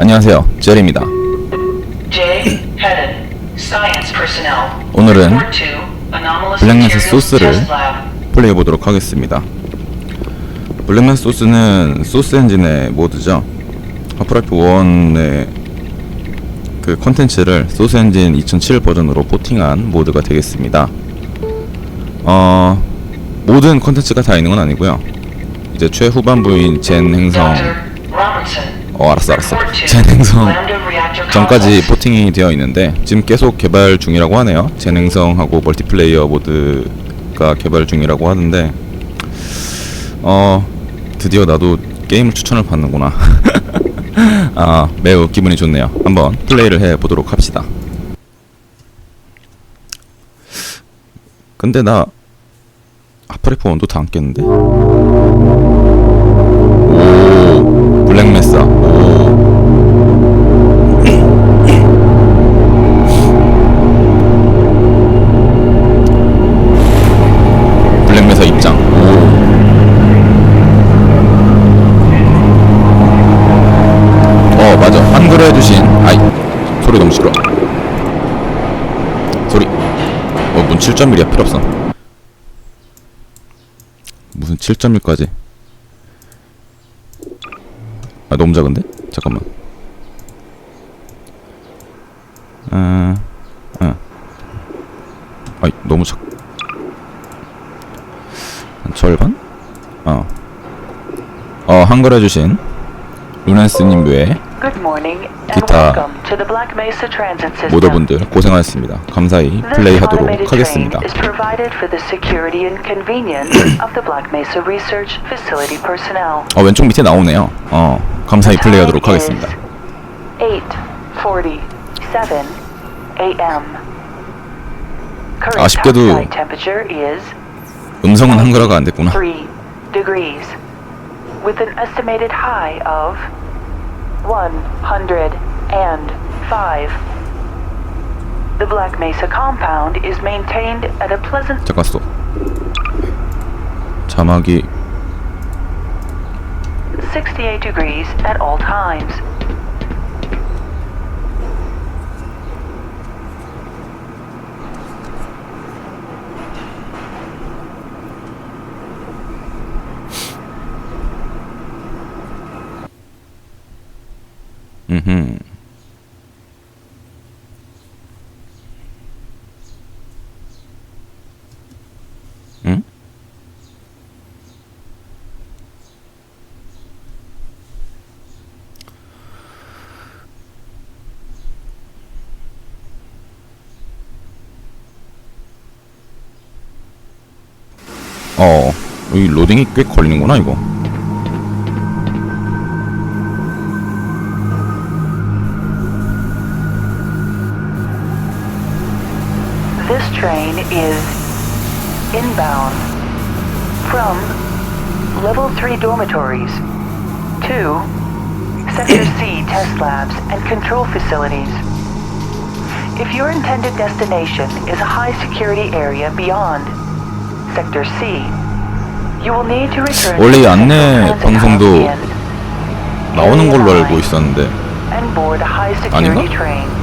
안녕하세요. 제리입니다. J. Headed. Science personnel. 오늘은 Materials 소스를. 플레이해 보도록 하겠습니다. 블랙맨 소스는 소스 엔진의 모드죠. 하프라이프 1의 그 컨텐츠를 소스 엔진 2007 버전으로 포팅한 모드가 되겠습니다. 어, 모든 컨텐츠가 다 있는 건 아니고요. 이제 최후반부인 젠 행성. 어 알았어 알았어 Reactor 전까지. 포팅이 되어 있는데 지금 계속 개발 중이라고 하네요. 재능성하고 멀티플레이어 모드가 개발 중이라고 하는데 어 드디어 나도 게임을 추천을 받는구나. 아 매우 기분이 좋네요. 한번 플레이를 해 보도록 합시다. 근데 나 하프레프 원도 다 안 깼는데. 7.1이야 필요 없어. 무슨 7.1까지? 아 너무 작은데? 잠깐만. 아, 아, 아이 너무 작. 한 절반? 어. 어, 한글 해주신 루넨스님 외에 기타. 모더분들 고생하셨습니다. 감사히 플레이하도록 하겠습니다. 어, 왼쪽 밑에 나오네요. 어, 감사히 플레이하도록 하겠습니다. 8:47 a.m. Current 아쉽게도 음성은 한글화가 안 됐구나. 3 degrees with an estimated high of 105. The Black Mesa compound is maintained at a pleasant 잠깐 스톱. 자막이 68 degrees at all times. 음흠. 응? 어, 여기 로딩이 꽤 걸리는구나, 이거. is inbound from level 3 dormitories to Sector C test labs and control facilities. If your intended destination is a high security area beyond Sector C, you will need to return 원래 이 to the 안내 Central Transit 방송도 Hub in 나오는 걸로 알고 있었는데 and board a high security 아닌가?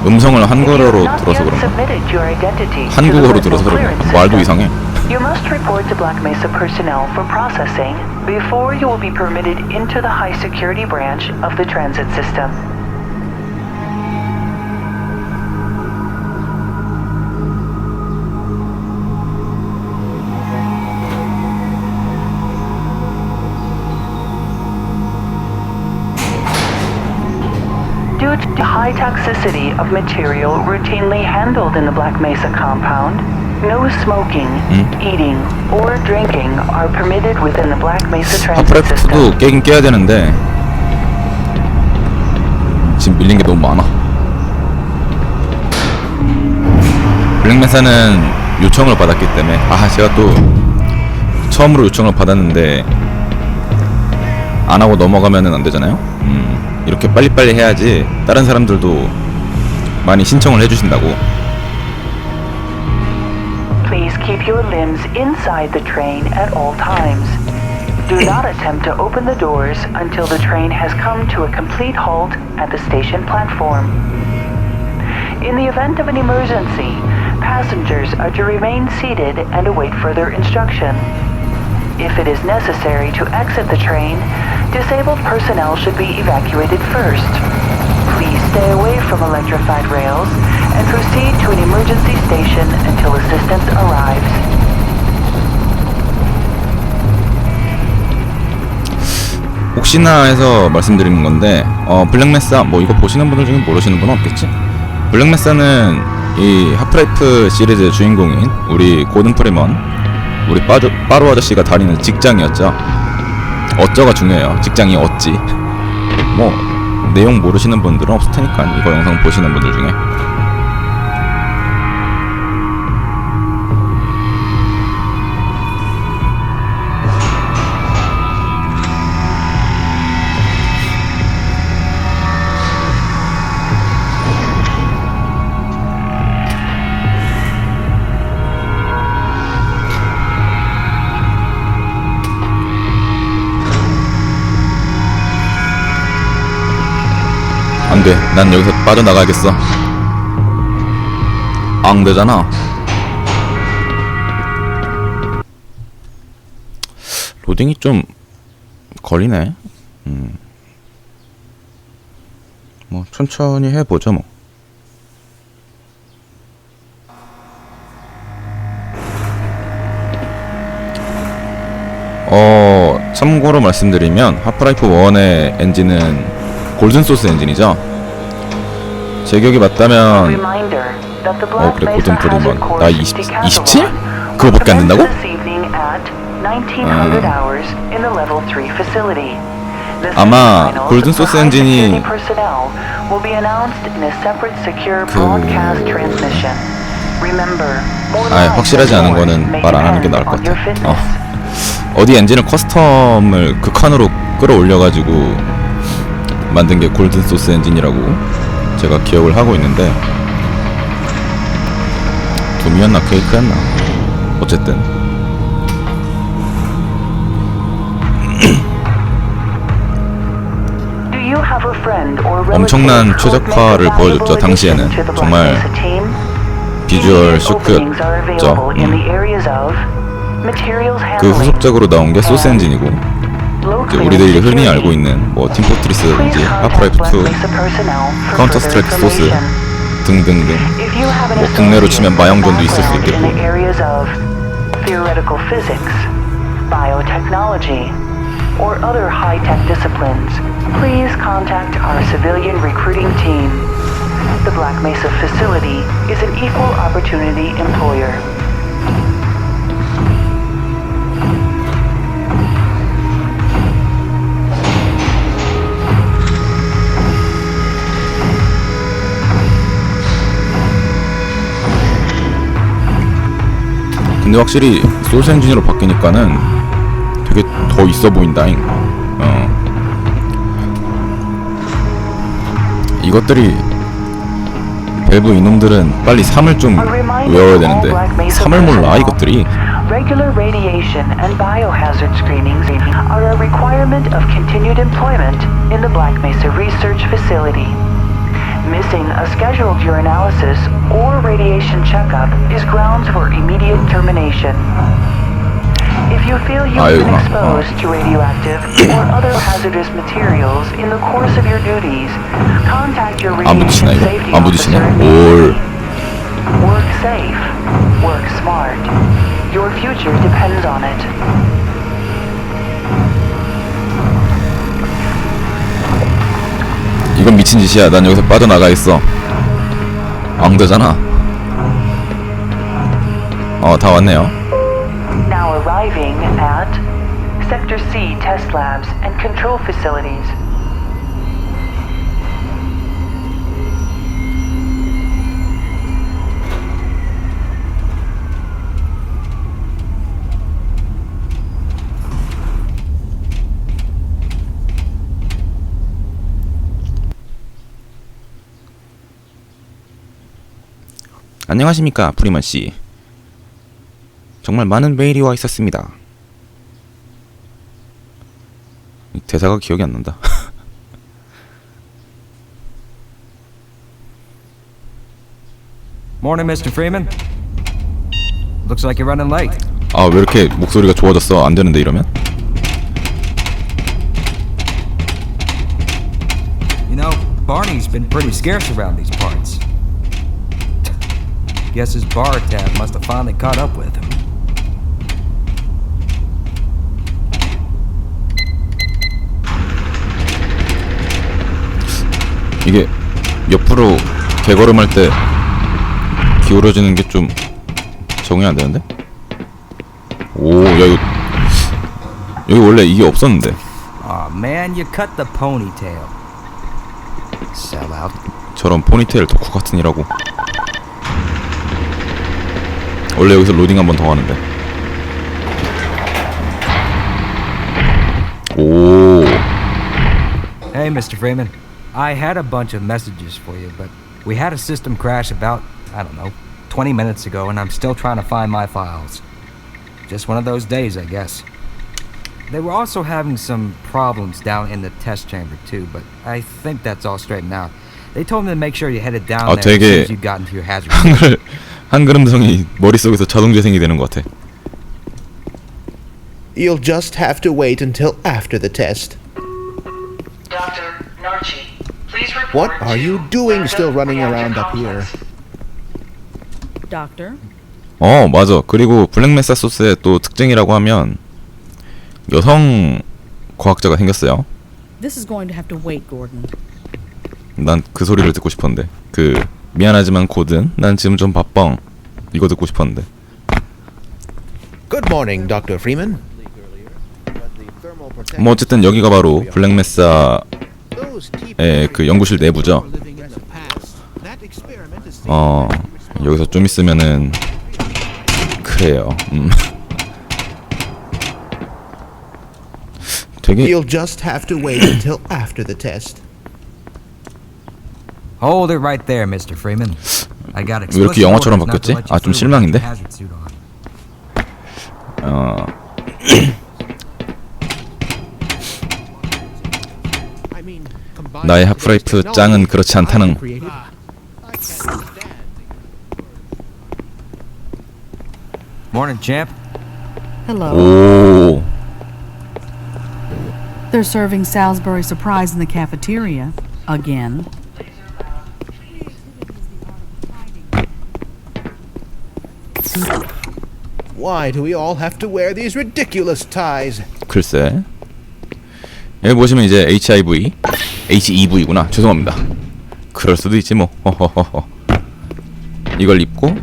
train. 음성을 If you 한국어로 have not 들어서 yet 그런가? submitted your identity to the 한국어로 Personal 들어서 그런가? Clearance 말도 System, 이상해. You must report to Black Mesa personnel for processing before you will be permitted into the high security branch of the transit system. High toxicity of material routinely handled in the Black Mesa compound, no smoking, eating, or drinking are permitted within the Black Mesa transit system. 하프라이프도 깨긴 깨야 되는데 지금 밀린 게 너무 많아. 블랙메사는 요청을 받았기 때문에 아 제가 또 처음으로 요청을 받았는데 안 하고 넘어가면은 안 되잖아요. 음, 이렇게 빨리빨리 해야지 다른 사람들도 많이 신청을 해주신다고. Please keep your limbs inside the train at all times. Do not attempt to open the doors until the train has come to a complete halt at the station platform. In the event of an emergency, passengers are to remain seated and await further instruction. If it is necessary to exit the train, disabled personnel should be evacuated first. Please stay away from electrified rails and proceed to an emergency station until assistance arrives. 혹시나 해서 말씀드리는 건데 어, 블랙메사 뭐 이거 보시는 분들 중에 모르시는 분은 없겠지? 블랙메사는 이 하프라이프 시리즈의 주인공인 우리 고든 프리먼 우리 빠르, 빠루 아저씨가 다니는 직장이었죠 어쩌가 중요해요. 직장이 어찌. 뭐 내용 모르시는 분들은 없을 테니까 이거 영상 보시는 분들 중에 안 돼 난 여기서 빠져나가야겠어. 안 되잖아. 로딩이 좀 걸리네. 음. 뭐 천천히 해보죠 뭐. 어, 참고로 말씀드리면 하프라이프 1의 엔진은 골든 소스 엔진이죠. 제 기억이 맞다면 어, 그래, 고든 프리먼. 나 20 Decathlon 27? 그거밖에 안 된다고? commences this evening at 1900 hours in the level 3 facility. The 아마 골든 소스 엔진이 그- 아, 확실하지 않은 거는 말 안 하는 게 나을 것 같아. 어. 어디 엔진을 커스텀을 극한으로 끌어올려가지고 만든 게 골든 소스 엔진이라고 제가 기억을 하고 있는데 둠이었나 케이크였나 어쨌든 엄청난 최적화를 보여줬죠, 당시에는. 정말? 비주얼 쇼크였죠. 음. 그 후속작으로 나온 게 소스 엔진이고 이제 우리들이 흔히. 알고 있는 뭐 팀포트리스라든지 contact 하프라이프 Black 2 Mesa personnel for 카운터 further 스트라이크 소스. 등등등 뭐 국내로 치면 마영전도 있을 수 있겠고. theoretical physics, biotechnology, or other high-tech disciplines, please contact our civilian recruiting team. The Black Mesa facility is an equal opportunity employer. 근데 확실히 소스 엔진으로 바뀌니까는 되게 더 있어 보인다잉. 어. 이것들이 밸브 이놈들은 빨리 3을 좀 외워야 되는데 Black Mesa 3을 몰라. 이것들이. Regular radiation and biohazard screenings are a requirement of continued employment in the Black Mesa Research Facility. missing a scheduled urinalysis or radiation checkup is grounds for immediate termination. If you feel you've been exposed to radioactive or other hazardous materials in the course of your duties, contact your radiation safety officer. Or work safe, work smart. Your future depends on it. 이건 미친 짓이야. 난 여기서 빠져나가겠어. 안 되잖아. 어, 다 왔네요. Now arriving at Sector C test labs and control facilities. 안녕하십니까, 프리먼 씨. 정말 많은 메일이 와 있었습니다. 대사가 기억이 안 난다. Morning, Mr. Freeman. Looks like you're running late. 아 왜 이렇게 목소리가 좋아졌어? 안 되는데 이러면? You know, Barney's been pretty scarce around these parts. Guess his bar tab must have finally caught up with him. 이게 옆으로 개걸음할 때 기울어지는 게 좀 적응이 안 되는데? 오, 야 이거 여기 원래 이게 없었는데 Aw, man, you cut the ponytail. Sell out. 저런 포니테일 덕후 같은 이라고 원래 여기서 로딩 한 번 더 하는데 오 Hey, Mr. Freeman. I had a bunch of messages for you, but we had a system crash about, I don't know, 20 minutes ago, and I'm still trying to find my files. Just one of those days, I guess. They were also having some problems down in the test chamber, too, but I think that's all straightened out. They told me to make sure you headed down 아, there as soon 되게 as you got into your hazard. 한글 한글 음성이 머릿속에서 자동 재생이 되는 것 같아 You'll just have to wait until after the test. Dr. Narchi, please report What are you to doing Lambda still running Reactor around up here? Complex. Doctor, 어 맞아 그리고 블랙메사 소스의 또 특징이라고 하면 여성 과학자가 생겼어요 this is going to have to wait, Gordon. 난 그 소리를 듣고 싶었는데 그 미안하지만 고든 난 지금 좀 바뻥 이거 듣고 싶었는데 Good morning, Dr. Freeman. 뭐 어쨌든 여기가 바로 블랙메사의 그 연구실 내부죠 어 여기서 좀 있으면은 그래요 음 되게 You'll just have to wait until after the test. Hold it right there, Mr. Freeman. I got 왜 이렇게 영화처럼 바뀌었지? 아, 좀 실망인데? 어 나의 하프라이프 짱은 그렇지 않다는 Morning, champ. Hello. 오 They're serving Salisbury surprise in the cafeteria again. Why do we all have to wear these ridiculous ties? 글쎄 여기 보시면 이제 HIV HEV구나 죄송합니다 그럴 수도 있지 뭐 허허허허 이걸 입고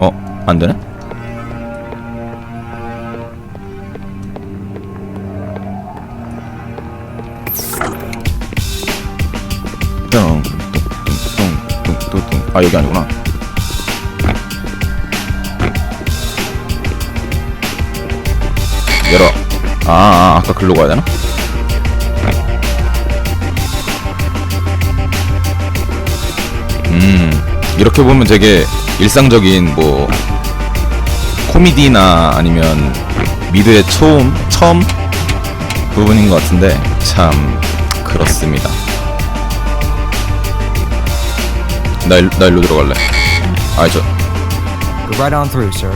어 안 되네 아 여기 아니구나 열어 아, 아 아까 글로 가야 되나? 음 이렇게 보면 되게 일상적인 뭐 코미디나 아니면 미드의 처음 처음 부분인 것 같은데 참 그렇습니다. 나, 일, 나 일로 들어갈래. 아 저 Go right on through, sir.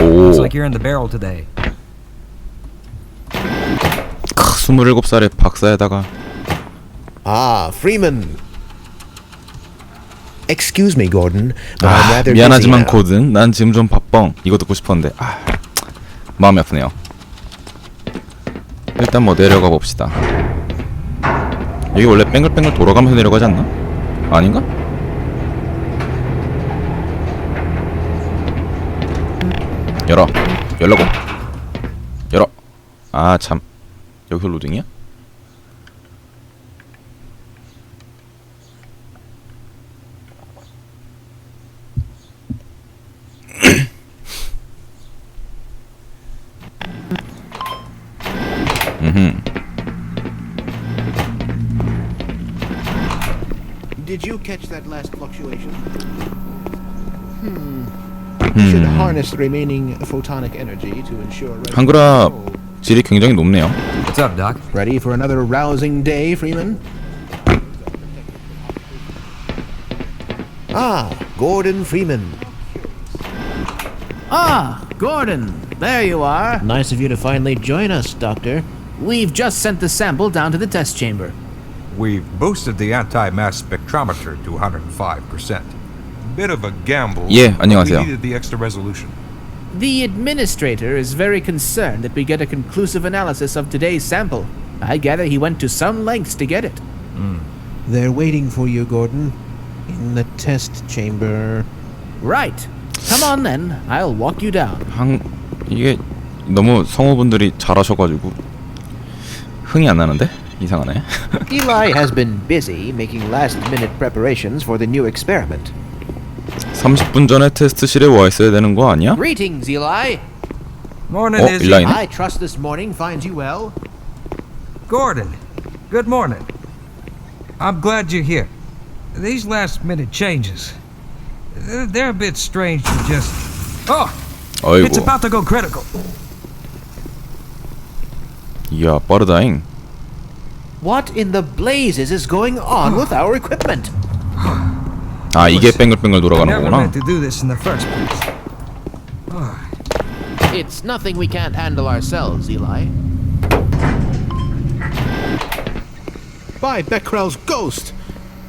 오. Like you're in the barrel today. 크, 27살의 박사에다가 Ah, Freeman. Excuse me, Gordon, but I'm 아, rather 미안하지만 now. 고든 난 지금 좀 바뻥 이거 듣고 싶었는데 아 마음이 아프네요 일단 뭐 내려가 봅시다 여기 원래 뺑글뺑글 돌아가면서 내려가지 않나? 아닌가? 열어 열라고 열어 아 참 여기서 로딩이야? catch that last fluctuation? Hmm. You should Hmm. harness the remaining photonic energy to ensure. resident 한글화 control. 질이 굉장히 높네요. What's up, Doc? Ready for another rousing day, Freeman? Ah, Gordon Freeman. Ah, Gordon, there you are. Nice of you to finally join us, Doctor. We've just sent the sample down to the test chamber. We've boosted the anti-mass spectrometer to 105%. Bit of a gamble. 예, but 안녕하세요. We needed the extra resolution. The administrator is very concerned that we get a conclusive analysis of today's sample. I gather he went to some lengths to get it. They're waiting for you, Gordon. In the test chamber. Right. Come on then, I'll walk you down. 한 이게 너무 성우분들이 잘하셔가지고 흥이 안 나는데 이상하네. Eli has been busy making last minute preparations for the new experiment. 30분 전에 테스트실에 와 있어야 되는 거 아니야? Greetings, Eli. Morning, 어 Izzy. 일라이네. I trust this morning finds you well. Gordon, good morning. I'm glad you're here. These last minute changes, they're, they're a bit strange to just. Oh, it's 어이구. about to go critical. 이야 빠르다잉. What in the blazes is going on with our equipment? 아 이게 뱅글뱅글 Never 돌아가는 거구나. meant to do this in the first place. It's nothing we can't handle ourselves, Eli. By Becquerel's ghost!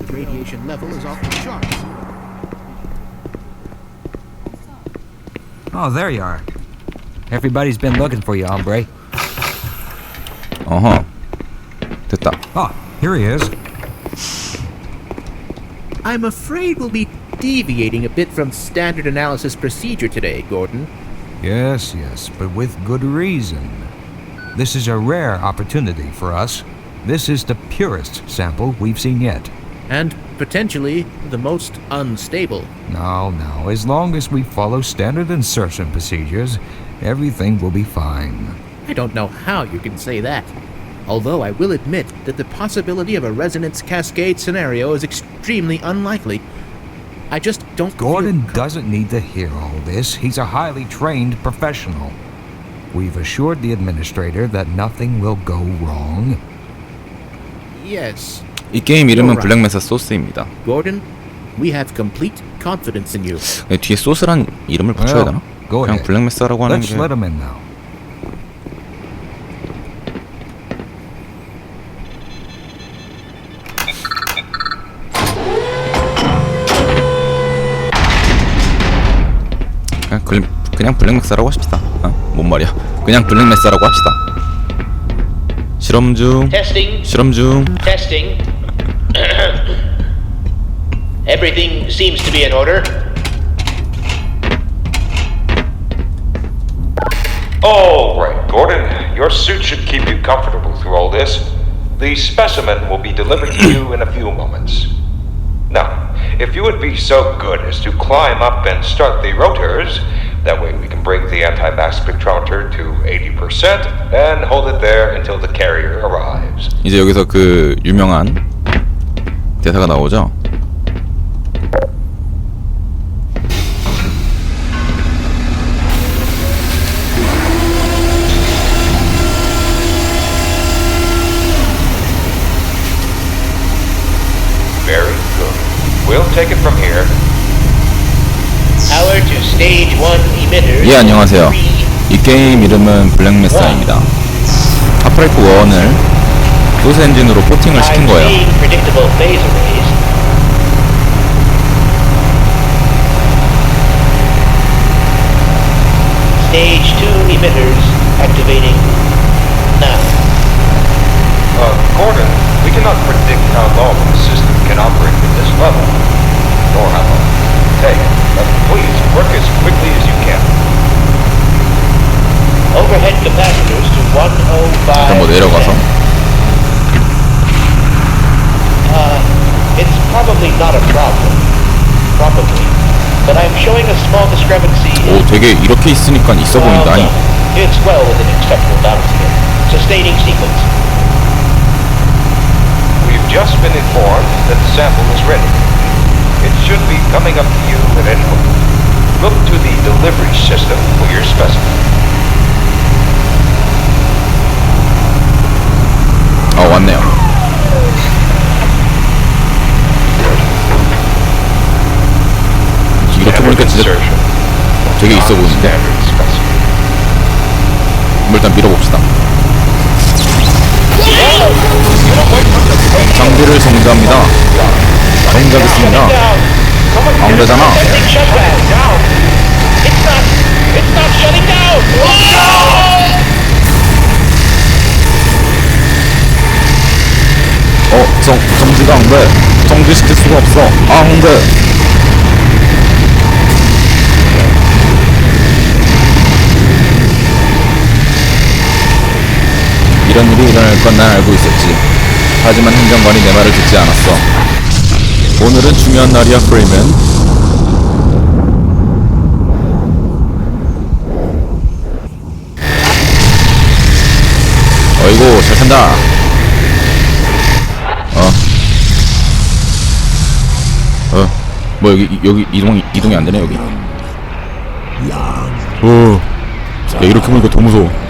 The radiation level is off the charts. Oh, there you are. Everybody's been looking for you, hombre. 어허. 됐다. Oh, here he is. I'm afraid we'll be deviating a bit from standard analysis procedure today, Gordon. Yes, yes, but with good reason. This is a rare opportunity for us. This is the purest sample we've seen yet. And potentially the most unstable. No, no, as long as we follow standard insertion procedures, everything will be fine. I don't know how you can say that Although I will admit that the possibility of a resonance cascade scenario is extremely unlikely. I just don't feel Gordon doesn't need to hear all this. He's a highly trained professional. We've assured the administrator that nothing will go wrong. Yes, 이 게임 이름은 블랙메사 소스입니다. Gordon, we have complete confidence in you. 네, 뒤에 소스란 이름을 붙여야 되나? go 그냥 ahead. 블랙메사라고 하는 Let's 게 let him in now. 그냥, 글, 그냥 블랙메사라고 합시다. 어? 뭔 말이야? 그냥 블랙메사라고 합시다. 실험 중. Testing, 실험 중. testing. Everything seems to be in order. All right, Gordon. Your suit should keep you comfortable through all this. The specimen will be delivered to you in a few moments. Now, if you would be so good as to climb up and start the rotors, that way we can bring the anti-mass spectrometer to 80% and hold it there until the carrier arrives. 이제 여기서 그 유명한 대사가 나오죠. Very good. We'll take it from here. 예 안녕하세요. 이 게임 이름은 블랙메사입니다. 하프라이프 1을 소스 엔진으로 포팅을 시킨 거예요. seeing predictable phase arrays. Stage two emitters activating now. Uh, Gordon, we cannot predict how long the system can operate at this level, nor how long it will take. But please, work as quickly as you can. Overhead capacitors to 105. 일단 뭐 내려가서 Uh, it's probably not a problem. Probably. But I'm showing a small discrepancy. 오 되게 이렇게 있으니까 있어 Well 보인다. done. It's well within acceptable bounds here. Sustaining sequence. We've just been informed that the sample is ready. It should be coming up to you at any moment. look to the delivery system for your specimen. 아 왔네요. 이렇게 보니까 진짜. 되게 있어 보이는데. 일단 밀어봅시다. 장비를 정지합니다. 정지하겠습니다. 안 되잖아. 어, 정, 정지가 안 돼. 정지시킬 수가 없어. 아, 안 돼. 이런 일이 일어날 건 난 알고 있었지. 하지만 행정관이 내 말을 듣지 않았어. 오늘은 중요한 날이야, 프리맨. 어이구, 잘 탄다. 어. 어. 뭐 여기 여기 이동 이동이 안 되네 여기. 어. 야 이렇게 보니까 더 무서워.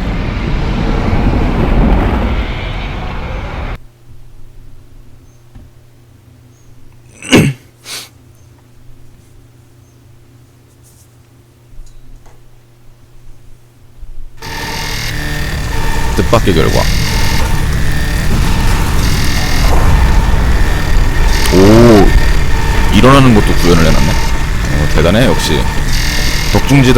뜻밖의 결과. 오, 일어나는 것도 구현을 해놨네. 어, 대단해, 역시. 덕중지대